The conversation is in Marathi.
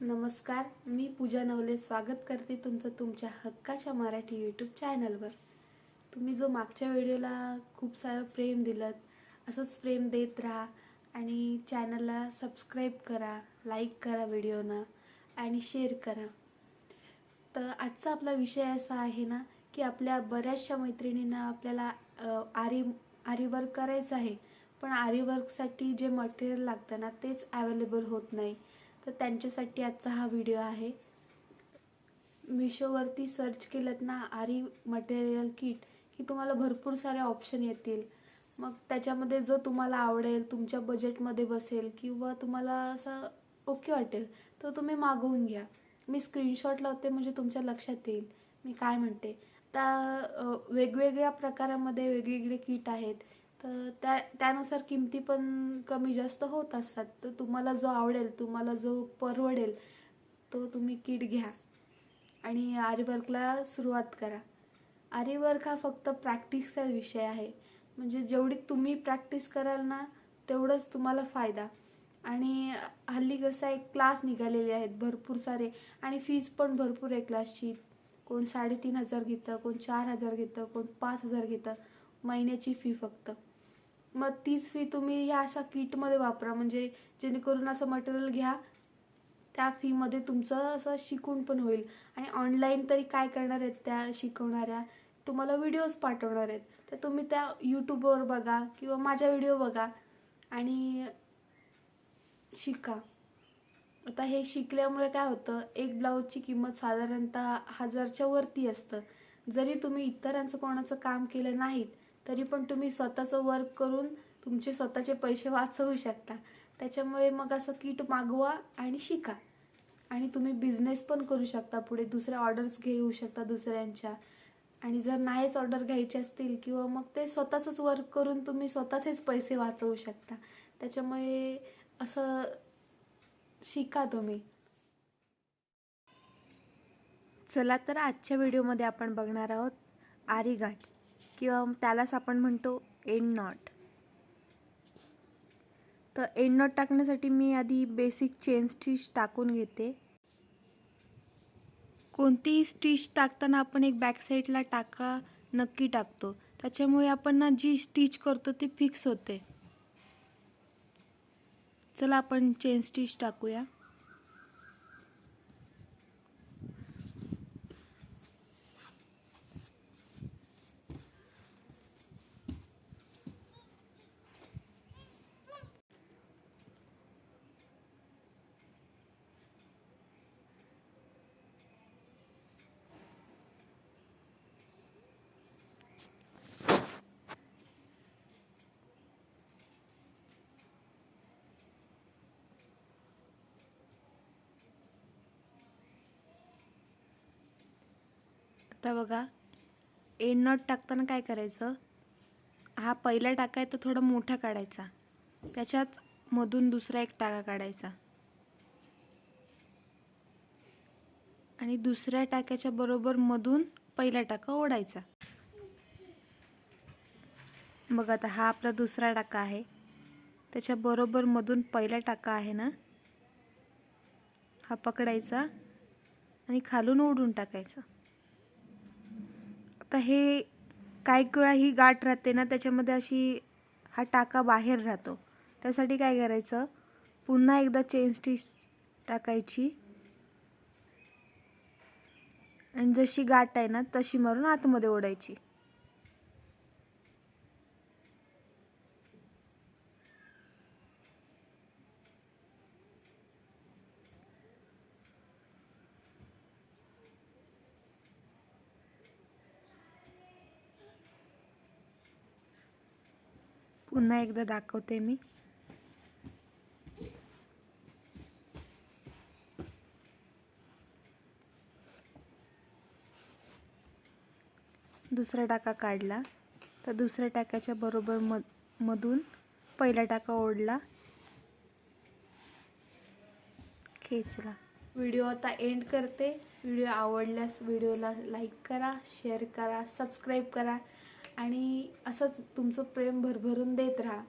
नमस्कार मी पूजा नवले स्वागत करते तुमचं तुमच्या हक्काच्या मराठी यूट्यूब चॅनलवर तुम्ही जो मागच्या व्हिडिओला खूप सारं प्रेम दिलं असंच प्रेम देत राहा आणि चॅनलला सबस्क्राईब करा लाईक करा व्हिडिओना आणि शेअर करा. तर आजचा आपला विषय असा आहे ना की आपल्या बऱ्याचशा मैत्रिणींना आपल्याला आरी आरीवर्क करायचं आहे पण आरीवर्कसाठी जे मटेरियल लागतं ना तेच अवेलेबल होत नाही. तर त्यांच्यासाठी आजचा हा व्हिडिओ आहे. मिशोवरती सर्च केलं ना आरी मटेरियल किट की तुम्हाला भरपूर सारे ऑप्शन येतील. मग त्याच्यामध्ये जो तुम्हाला आवडेल तुमच्या बजेटमध्ये बसेल किंवा तुम्हाला असं ओके वाटेल तर तुम्ही मागवून घ्या. मी स्क्रीनशॉट लावते म्हणजे तुमच्या लक्षात येईल. मी काय म्हणते? त्या वेगवेगळ्या प्रकारामध्ये वेगवेगळे किट आहेत. तर त्या त्यानुसार किमती पण कमी जास्त होत असतात. तर तुम्हाला जो आवडेल तुम्हाला जो परवडेल तो तुम्ही किट घ्या. आणि आरीवर्कला सुरुवात करा. आरीवर्क हा फक्त प्रॅक्टिसचा विषय आहे. म्हणजे जेवढी तुम्ही प्रॅक्टिस कराल ना तेवढंच तुम्हाला फायदा. आणि हल्ली कसं एक क्लास निघालेले आहेत भरपूर सारे. आणि फीज पण भरपूर आहे क्लासची कोण साडेतीन हजार घेतं कोण चार हजार घेतं कोण पाच हजार घेतं. महिन्याची फी फक्त. मग तीच फी तुम्ही ह्या अशा किटमध्ये वापरा. म्हणजे जेणेकरून असं मटेरियल घ्या त्या फीमध्ये तुमचं असं शिकून पण होईल. आणि ऑनलाईन तरी काय करणार आहेत त्या शिकवणाऱ्या? तुम्हाला व्हिडिओज पाठवणार आहेत. तर तुम्ही त्या यूट्यूबवर बघा किंवा माझ्या व्हिडिओ बघा आणि शिका. आता हे शिकल्यामुळे काय होतं एक ब्लाऊजची किंमत साधारणतः हजारच्या वरती असतं. जरी तुम्ही इतरांचं कोणाचं काम केलं नाहीत तरी पण तुम्ही स्वतःचं वर्क करून तुमचे स्वतःचे पैसे वाचवू शकता. त्याच्यामुळे मग असं किट मागवा आणि शिका. आणि तुम्ही बिझनेस पण करू शकता. पुढे दुसऱ्या ऑर्डर्स घेऊ शकता दुसऱ्यांच्या. आणि जर नाहीच ऑर्डर घ्यायचे असतील किंवा मग ते स्वतःचंच वर्क करून तुम्ही स्वतःचेच पैसे वाचवू शकता. त्याच्यामुळे असं शिका तुम्ही. चला तर आजच्या व्हिडिओमध्ये आपण बघणार आहोत आरीघाट. किंवा त्यालाच आपण म्हणतो एंड नॉट. तर एंड नॉट टाकण्यासाठी मी आधी बेसिक चेन स्टिच टाकून घेते. कोणतीही स्टिच टाकताना आपण एक बॅक साईडला टाका नक्की टाकतो. त्याच्यामुळे आपण ना जी स्टिच करतो ती फिक्स होते. चला आपण चेन स्टिच टाकूया. आता बघा एंड नॉट टाकताना काय करायचं? हा पहिला टाका आहे तो थोडा मोठा काढायचा. त्याच्याच मधून दुसरा एक टाका काढायचा. आणि दुसऱ्या टाक्याच्या बरोबर मधून पहिला टाका ओढायचा. बघा आता हा आपला दुसरा टाका आहे. त्याच्या बरोबर मधून पहिला टाका आहे ना? हा पकडायचा आणि खालून ओढून टाकायचा. आता हे काही वेळा ही गाठ राहते ना त्याच्यामध्ये अशी हा टाका बाहेर राहतो. त्यासाठी काय करायचं? पुन्हा एकदा चेन स्टिच टाकायची. आणि जशी गाठ आहे ना तशी मारून आतमध्ये ओढायची. पुन्हा एकदा दाखवते मी. दुसरा टाका काढला. तर दुसऱ्या टाक्याच्या बरोबर मध मधून पहिला टाका ओढला. खेचला. व्हिडिओ आता एंड करते. व्हिडिओ आवडल्यास व्हिडिओला लाईक करा शेअर करा सबस्क्राईब करा. आणि असंच तुमचं प्रेम भरभरून देत राहा.